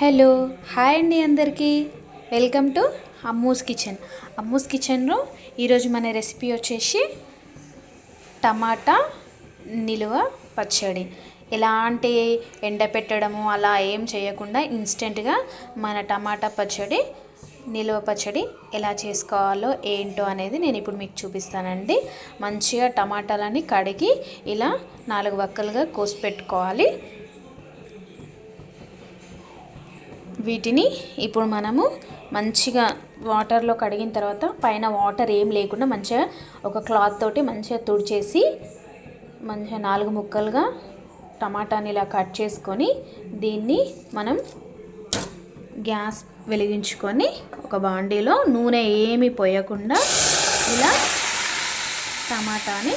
Hello hi అండి అందరికీ. Welcome to Ammu's kitchen. Ammu's కిచెన్లో ఈరోజు మన రెసిపీ వచ్చేసి టమాటా నిలువ పచ్చడి. ఎలాంటి ఎండ పెట్టడము అలా ఏం చేయకుండా ఇన్స్టెంట్గా మన టమాటా పచ్చడి నిలువ పచ్చడి ఎలా చేసుకోవాలో ఏంటో అనేది నేను ఇప్పుడు మీకు చూపిస్తానండి. మంచిగా టమాటాలని కడిగి ఇలా నాలుగు వక్కలుగా కోసి పెట్టుకోవాలి. వీటిని ఇప్పుడు మనము మంచిగా వాటర్లో కడిగిన తర్వాత పైన వాటర్ ఏం లేకుండా మంచిగా ఒక క్లాత్ తోటి మంచిగా తుడిచేసి మంచిగా నాలుగు ముక్కలుగా టమాటాని ఇలా కట్ చేసుకొని దీన్ని మనం గ్యాస్ వెలిగించుకొని ఒక బాండీలో నూనె ఏమి పోయకుండా ఇలా టమాటాని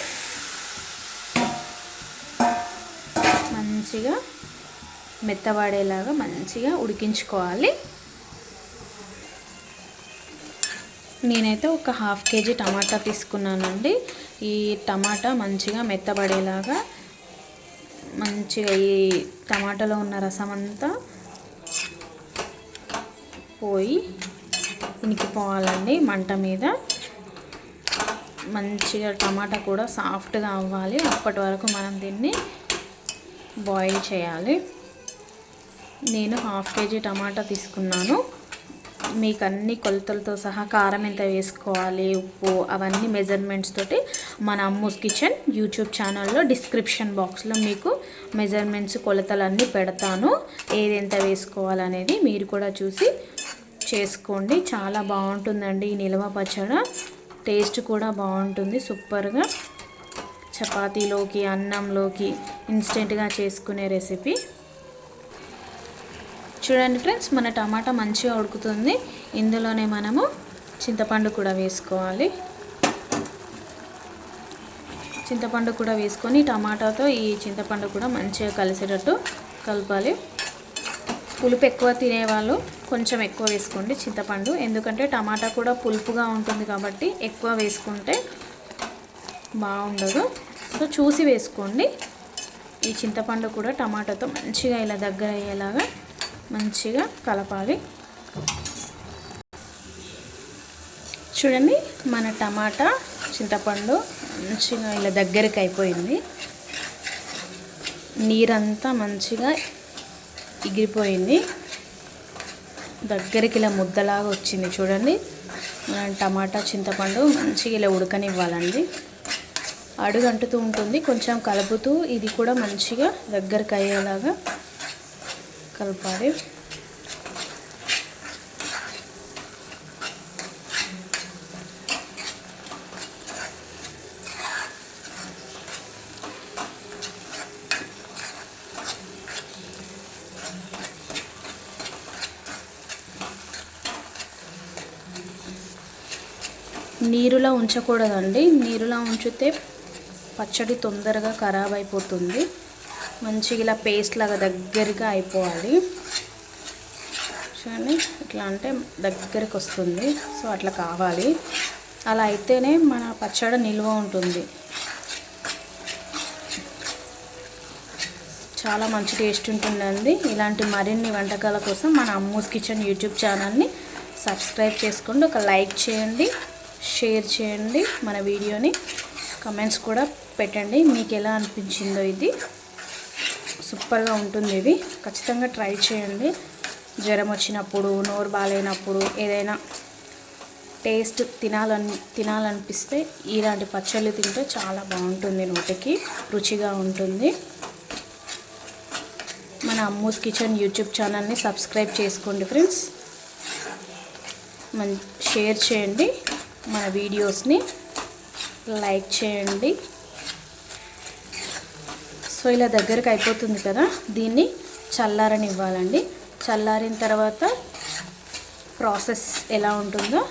మంచిగా మెత్తబడేలాగా మంచిగా ఉడికించుకోవాలి. నేనైతే ఒక హాఫ్ కేజీ టమాటా తీసుకున్నానండి. ఈ టమాటా మంచిగా మెత్తబడేలాగా మంచిగా ఈ టమాటాలో ఉన్న రసం అంతా పోయి ఉనికిపోవాలండి మంట మీద. మంచిగా టమాటా కూడా సాఫ్ట్గా అవ్వాలి. అప్పటి వరకు మనం దీన్ని బాయిల్ చేయాలి. నేను హాఫ్ కేజీ టమాటా తీసుకున్నాను. మీకు అన్ని కొలతలతో సహా కారం ఎంత వేసుకోవాలి ఉప్పు అవన్నీ మెజర్మెంట్స్ తోటి మన అమ్మూస్ కిచెన్ యూట్యూబ్ ఛానల్లో డిస్క్రిప్షన్ బాక్స్లో మీకు మెజర్మెంట్స్ కొలతలన్నీ పెడతాను. ఏది ఎంత వేసుకోవాలనేది మీరు కూడా చూసి చేసుకోండి. చాలా బాగుంటుందండి ఈ నిల్వ పచ్చడి. టేస్ట్ కూడా బాగుంటుంది సూపర్గా. చపాతీలోకి అన్నంలోకి ఇన్స్టెంట్గా చేసుకునే రెసిపీ చూడండి ఫ్రెండ్స్ మన టమాటా మంచిగా ఉడుకుతుంది. ఇందులోనే మనము చింతపండు కూడా వేసుకోవాలి. చింతపండు కూడా వేసుకొని టమాటాతో ఈ చింతపండు కూడా మంచిగా కలిసేటట్టు కలపాలి. పులుపు ఎక్కువ తినేవాళ్ళు కొంచెం ఎక్కువ వేసుకోండి చింతపండు. ఎందుకంటే టమాటా కూడా పులుపుగా ఉంటుంది కాబట్టి ఎక్కువ వేసుకుంటే బాగుండదు. సో చూసి వేసుకోండి. ఈ చింతపండు కూడా టమాటాతో మంచిగా ఇలా దగ్గర అయ్యేలాగా మంచిగా కలపాలి. చూడండి మన టమాటా చింతపండు మంచిగా ఇలా దగ్గరికి అయిపోయింది. నీరంతా మంచిగా ఎగిరిపోయింది దగ్గరికి ఇలా ముద్దలాగా వచ్చింది చూడండి. మన టమాటా చింతపండు మంచిగా ఇలా ఉడకనివ్వాలండి. అడుగు అంటుతూ ఉంటుంది కొంచెం కలుపుతూ ఇది కూడా మంచిగా దగ్గరికి అయ్యేలాగా కలపాలి. నీరులా ఉంచకూడదండి. నీరులా ఉంచితే పచ్చడి తొందరగా ఖరాబ్ అయిపోతుంది. మంచిగా ఇలా పేస్ట్ లాగా దగ్గరగా అయిపోవాలి. చూడండి ఇట్లా అంటే దగ్గరికి వస్తుంది. సో అట్లా కావాలి. అలా అయితేనే మన పచ్చడి నిల్వ ఉంటుంది. చాలా మంచి టేస్ట్ ఉంటుందండి. ఇలాంటి మరిన్ని వంటకాల కోసం మన అమ్మూస్ కిచెన్ యూట్యూబ్ ఛానల్ని సబ్స్క్రైబ్ చేసుకోండి. ఒక లైక్ చేయండి షేర్ చేయండి మన వీడియోని. కమెంట్స్ కూడా పెట్టండి. మీకు ఎలా అనిపించిందో ఇది. సూపర్గా ఉంటుంది ఇది. ఖచ్చితంగా ట్రై చేయండి. జ్వరం వచ్చినప్పుడు నోరు బాగాలేనప్పుడు ఏదైనా టేస్ట్ తినాలని తినాలనిపిస్తే ఇలాంటి పచ్చళ్ళు తింటే చాలా బాగుంటుంది నోటికి రుచిగా ఉంటుంది. మన అమ్మూస్ కిచెన్ యూట్యూబ్ ఛానల్ని సబ్స్క్రైబ్ చేసుకోండి ఫ్రెండ్స్. మన షేర్ చేయండి. మన వీడియోస్ని లైక్ చేయండి. సో ఇలా దగ్గరకు అయిపోతుంది కదా దీన్ని చల్లారని ఇవ్వాలండి చల్లారిన తర్వాత ప్రాసెస్ ఎలా ఉంటుందో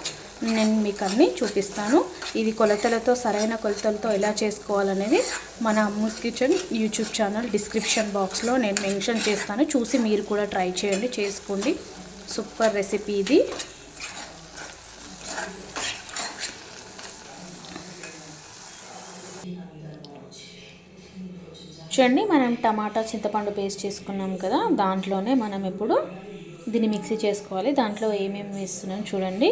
నేను మీకు అన్నీ చూపిస్తాను. ఇది కొలతలతో సరైన కొలతలతో ఎలా చేసుకోవాలనేది మన Ammu's kitchen YouTube channel description బాక్స్లో నేను మెన్షన్ చేస్తాను. చూసి మీరు కూడా ట్రై చేయండి చేసుకోండి. సూపర్ రెసిపీ ఇది. చూడండి మనం టమాటా చింతపండు పేస్ట్ చేసుకున్నాం కదా దాంట్లోనే మనం ఇప్పుడు దీన్ని మిక్సీ చేసుకోవాలి. దాంట్లో ఏమేమి వేస్తున్నాం చూడండి.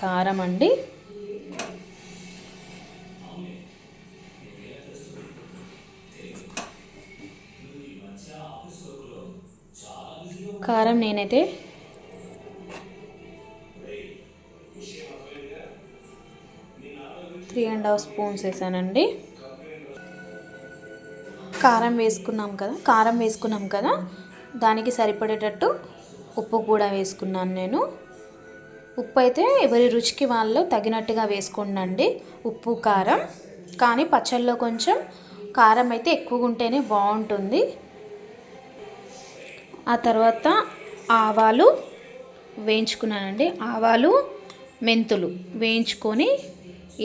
కారం అండి. కారం నేనైతే త్రీ అండ్ హాఫ్ స్పూన్స్ వేసానండి. కారం వేసుకున్నాం కదా కారం వేసుకున్నాం కదా దానికి సరిపడేటట్టు ఉప్పు కూడా వేసుకున్నాను నేను. ఉప్పు అయితే ఎవరి రుచికి వాళ్ళు తగినట్టుగా వేసుకోండి ఉప్పు కారం. కానీ పచ్చళ్ళలో కొంచెం కారం అయితే ఎక్కువగా ఉంటేనే బాగుంటుంది. ఆ తర్వాత ఆవాలు వేయించుకున్నానండి. ఆవాలు మెంతులు వేయించుకొని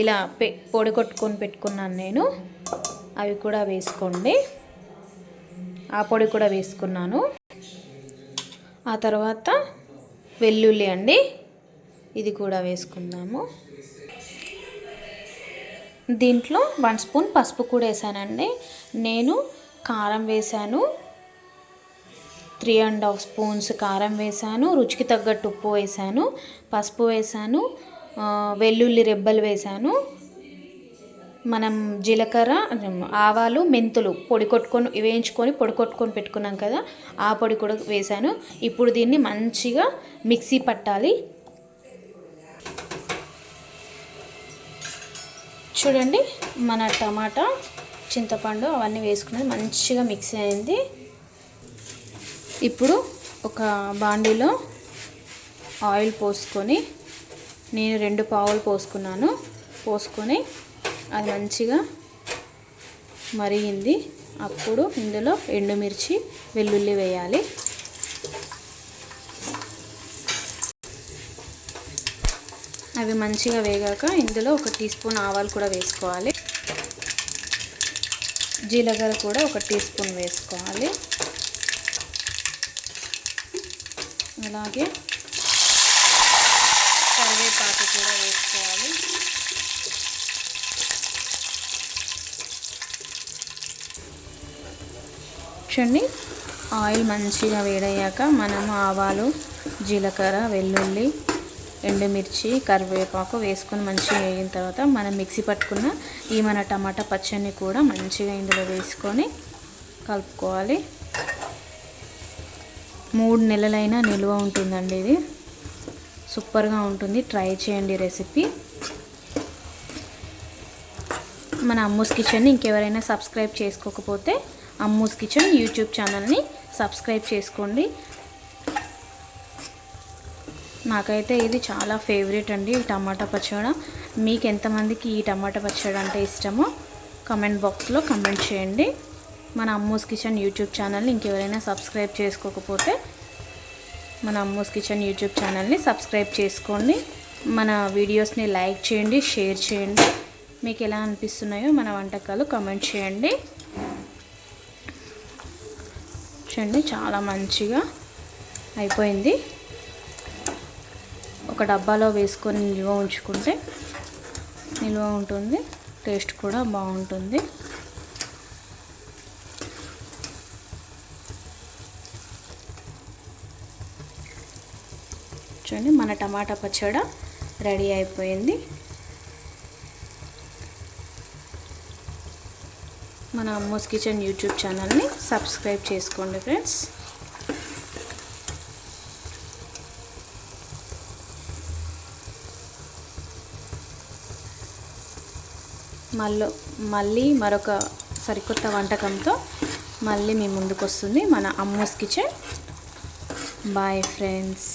ఇలా పె పొడి కొట్టుకొని పెట్టుకున్నాను నేను. అవి కూడా వేసుకోండి. ఆ పొడి కూడా వేసుకున్నాను. ఆ తర్వాత వెల్లుల్లి అండి ఇది కూడా వేసుకుందాము. దీంట్లో వన్ స్పూన్ పసుపు కూడా వేసానండి. నేను కారం వేసాను. త్రీ అండ్ హాఫ్ స్పూన్స్ కారం వేసాను. రుచికి తగ్గట్టు ఉప్పు వేసాను. పసుపు వేసాను. వెల్లుల్లి రెబ్బలు వేసాను. మనం జీలకర్ర ఆవాలు మెంతులు పొడి కొట్టుకొని వేయించుకొని పొడి కొట్టుకొని పెట్టుకున్నాం కదా ఆ పొడి కూడా వేసాను ఇప్పుడు దీన్ని మంచిగా మిక్సీ పట్టాలి. చూడండి మన టమాటా చింతపండు అవన్నీ వేసుకున్నది మంచిగా మిక్సీ అయింది. ఇప్పుడు ఒక బాండీలో ఆయిల్ పోసుకొని నేను రెండు పావులు పోసుకున్నాను. పోసుకొని అది మంచిగా మరిగింది. అప్పుడు ఇందులో ఎండుమిర్చి వెల్లుల్లి వేయాలి. అవి మంచిగా వేగాక ఇందులో ఒక టీ స్పూన్ ఆవాలు కూడా వేసుకోవాలి. జీలకర్ర కూడా ఒక టీ స్పూన్ వేసుకోవాలి. అలాగే కరివేపాకు కూడా వేసుకోవాలి. చూడండి. ఆయిల్ మంచిగా వేడయ్యాక మనము ఆవాలు జీలకర్ర వెల్లుల్లి ఎండుమిర్చి కరివేపాకు వేసుకొని మంచిగా వేగిన తర్వాత మనం మిక్సీ పట్టుకున్న ఈ మన టమాటా పచ్చడిని కూడా మంచిగా ఇందులో వేసుకొని కలుపుకోవాలి. మూడు నెలలైనా నిల్వ ఉంటుందండి ఇది. సూపర్గా ఉంటుంది. ట్రై చేయండి రెసిపీ. మన అమ్మూస్ కిచెన్ని ఇంకెవరైనా సబ్స్క్రైబ్ చేసుకోకపోతే అమ్మూస్ కిచెన్ యూట్యూబ్ ఛానల్ని సబ్స్క్రైబ్ చేసుకోండి. నాకైతే ఇది చాలా ఫేవరెట్ అండి ఈ టమాటా పచ్చడి. మీకు ఎంతమందికి ఈ టమాటా పచ్చడి అంటే ఇష్టమో కమెంట్ బాక్స్లో కమెంట్ చేయండి. మన అమ్మూస్ కిచెన్ యూట్యూబ్ ఛానల్ని ఇంకెవరైనా సబ్స్క్రైబ్ చేసుకోకపోతే మన అమ్మూస్ కిచెన్ యూట్యూబ్ ఛానల్ని సబ్స్క్రైబ్ చేసుకోండి. మన వీడియోస్ని లైక్ చేయండి షేర్ చేయండి. మీకు ఎలా అనిపిస్తున్నాయో మన వంటకాలు కమెంట్ చేయండి. చూడండి చాలా మంచిగా అయిపోయింది. ఒక డబ్బాలో వేసుకొని నిల్వ ఉంచుకుంటే నిల్వ ఉంటుంది టేస్ట్ కూడా బాగుంటుంది. చూడండి మన టమాటా పచ్చడి రెడీ అయిపోయింది. మన అమ్మోస్ కిచెన్ యూట్యూబ్ ఛానల్ని సబ్స్క్రైబ్ చేసుకోండి ఫ్రెండ్స్. మళ్ళీ మళ్ళీ మరొక సరికొత్త వంటకంతో మళ్ళీ మీ ముందుకు వస్తుంది మన అమ్మోస్ కిచెన్. Bye friends